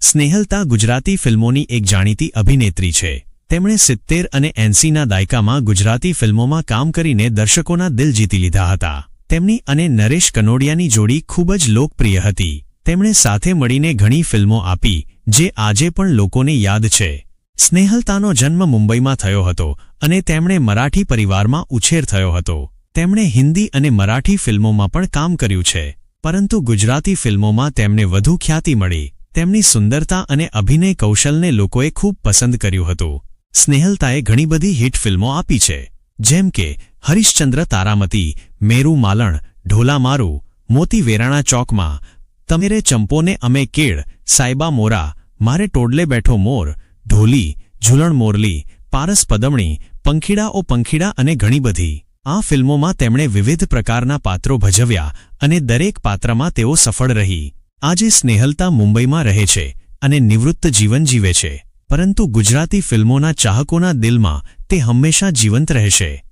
સ્નેહલતા ગુજરાતી ફિલ્મોની એક જાણીતી અભિનેત્રી છે. તેમણે સિત્તેર અને એંસીના દાયકામાં ગુજરાતી ફિલ્મોમાં કામ કરીને દર્શકોના દિલ જીતી લીધા હતા. તેમની અને નરેશ કનોડિયાની જોડી ખૂબ જ લોકપ્રિય હતી. તેમણે સાથે મળીને ઘણી ફિલ્મો આપી, જે આજે પણ લોકોને યાદ છે. સ્નેહલતાનો જન્મ મુંબઈમાં થયો હતો અને તેમણે મરાઠી પરિવારમાં ઉછેર થયો હતો. તેમણે હિન્દી અને મરાઠી ફિલ્મોમાં પણ કામ કર્યું છે. પરંતુ ગુજરાતી ફિલ્મોમાં તેમને વધુ ખ્યાતિ મળી. તેમની સુંદરતા અને અભિનય કૌશલને લોકોએ ખૂબ પસંદ કર્યું હતું. સ્નેહલતાએ ઘણી બધી હિટ ફિલ્મો આપી છે, જેમ કે હરિશ્ચંદ્ર તારામતી, મેરુ માલણ ઢોલા મારુ મોતી વેરાણા ચોકમાં, તમેરે ચંપોને અમે કેળ, સાયબા મોરા, મારે ટોડલે બેઠો મોર, ઢોલી, ઝૂલણ મોરલી, પારસ પદમણી, પંખીડા ઓ પંખીડા અને ઘણી બધી. આ ફિલ્મોમાં તેમણે વિવિધ પ્રકારના પાત્રો ભજવ્યા અને દરેક પાત્રમાં તેઓ સફળ રહી. આજે સ્નેહલતા મુંબઈમાં રહે છે અને નિવૃત્ત જીવન જીવે છે. પરંતુ ગુજરાતી ફિલ્મોના ચાહકોના દિલમાં તે હંમેશા જીવંત રહેશે.